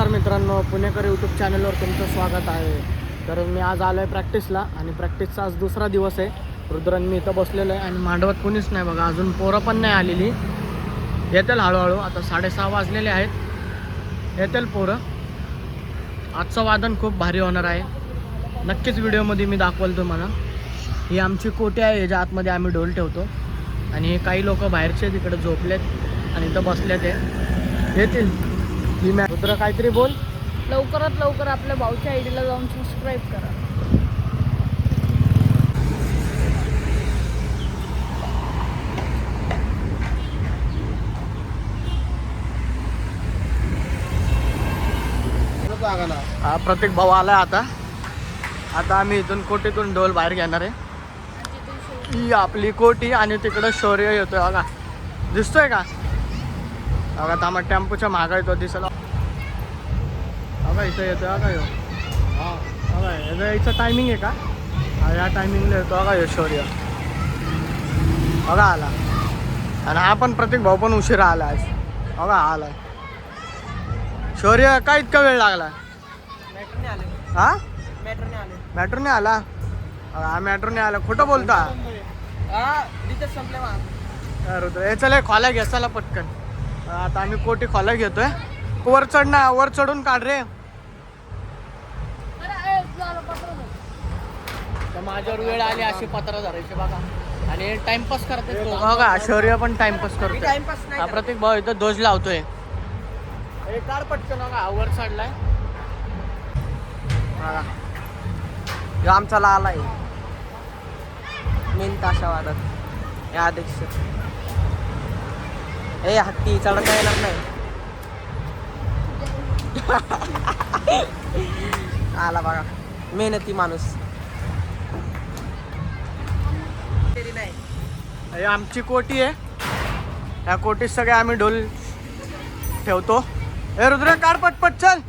नमस्कार मित्रांनो पुणेकर यूट्यूब चॅनलवर तुमचं स्वागत आहे. तर मी आज आलो आहे प्रॅक्टिसला आणि प्रॅक्टिसचा आज दुसरा दिवस आहे. रुद्रन मी इथं बसलेलो आहे आणि मांडवत कोणीच नाही बघा अजून पोरं पण नाही आलेली. येतील हळूहळू आता साडेसहा वाजलेले आहेत. येतील पोरं. आजचं वादन खूप भारी होणार आहे. नक्कीच व्हिडिओमध्ये मी दाखवल तुम्हाला. ही आमची कोटी आहे याच्या आतमध्ये आम्ही ढोल ठेवतो. आणि काही लोक बाहेरचे तिकडे झोपलेत आणि इथं बसले ते येतील. ही मॅ रुद्र काहीतरी बोल. लवकरात लवकर आपल्या भाऊच्या आयडीला जाऊन सबस्क्राईब करा. हा प्रत्येक भाऊ आला आता. आता आम्ही इथून कोटीतून ढोल बाहेर घेणार आहे. ही आपली कोटी आणि तिकडं शौर्य येतोय बघा. दिसतोय का? बघा थांबा टेम्पोच्या मागा येतो दिसला. बघा इथं येतोय बघा ह्यो हा? बघा याचं याचं टायमिंग आहे का? हा या टायमिंगला येतो बघा ह्यो शौर्य. बघा आला. आणि हा पण प्रत्येक भाऊ पण उशिरा आला आज. बघा हा आलाय शौर्य काय इतका वेळ लागला? हा? मॅट्रोने आला. हा मॅट्रोने आला. खोटं बोलता? अरे रुद्र, हे चल हे खोल्या घे चला पटकन. आता आम्ही कोटी खोल्या घेतोय. वर चढ ना वर चढून काढ रे. तर माझ्यावर वेळ आली अशी पत्र धरायची बघा. आणि टाइमपास करते बघा शौर्य पण टाइमपास करतोय. हा प्रत्येक भाऊ इथं ध्वज लावतोय. हे काढ पटकन बघा वर चढलाय. बघा. ह्यो आमचा लाल आहे. मेन ताशावादक या अध्यक्ष. ए हत्ती चढता येणार नाही. आला बघा. मेहनती माणूस. हे आमची कोटी आहे. या कोटीत सगळे आम्ही ढोल ठेवतो. हे रुद्र कार पटपट चल.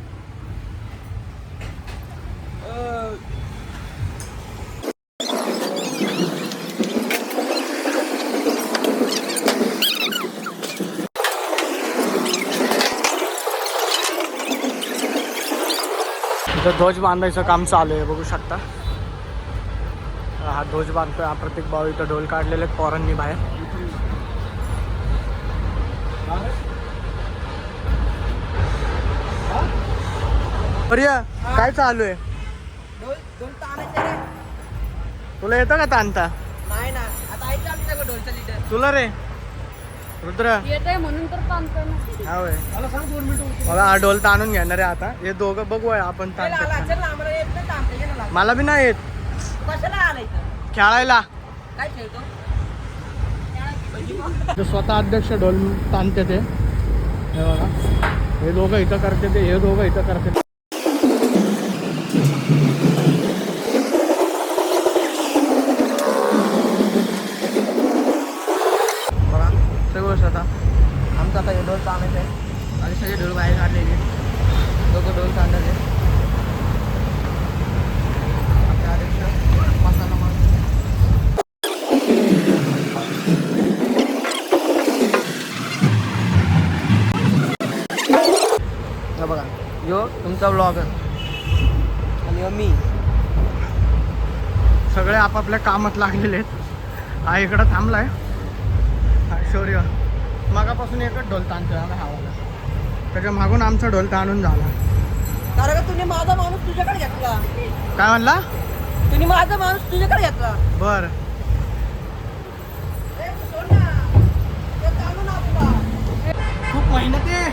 ध्वज बांधायचं काम चालू आहे बघू शकता. हा ध्वज बांधतोय हा प्रत्येक भाऊ इथं ढोल काढलेले पोरांनी बाहेर. अरे काय चालू आहे तुला येतं का ताणता लिडर तुला रे? रुद्र? म्हणून हा मला हा ढोल ताणून घेणार आहे आता. हे दोघं बघू आहे आपण मला बी नाही येत. कशाला आला इथं खेळायला. काय खेळतो? स्वतः अध्यक्ष ढोल ताणते ते. हे बघा हे दोघं इथं करते ते हे दोघं इथं करते ते. बघा सगळं गोष्ट आता. आमचं आता हे ढोल ताणायचं आहे आणि सगळे ढोल बाहेर काढलेले दोघं ढोल ताणायचे आपले अध्यक्ष मसाला मारून हे बघा. यो तुमचा ब्लॉगर आणि मी. सगळे आपापल्या कामात लागलेले आहेत. हा इकडं थांबलाय. हा शौर्य मागापासून एकच ढोल ताणतोय हा हवाला त्याच्या मागून आमचा ढोल ताणून झाला. कारण का तुम्ही माझा माणूस तुझ्याकडे घेतला? काय म्हणला? तुम्ही माझा माणूस तुझ्याकडे घेतला. बर. खूप मेहनत. आहे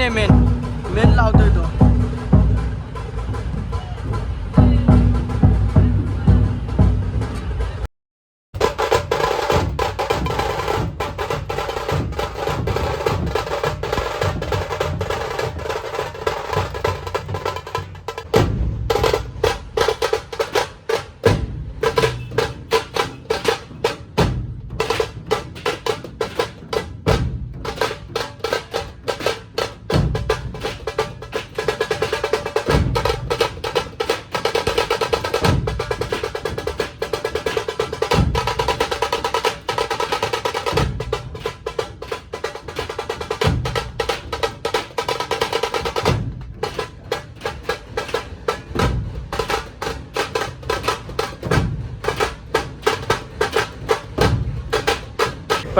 मेन आहे मेन मेन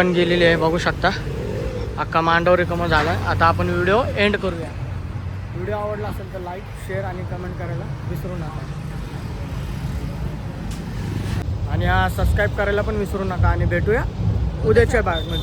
पण गेलेली आहे बघू शकता. अख्खा मांडव रिकमं झाला आता आपण व्हिडिओ एंड करूया. व्हिडिओ आवडला असेल तर लाईक शेअर आणि कमेंट करायला विसरू नका. आणि हा सबस्क्राईब करायला पण विसरू नका आणि भेटूया उद्याच्या भागमध्ये.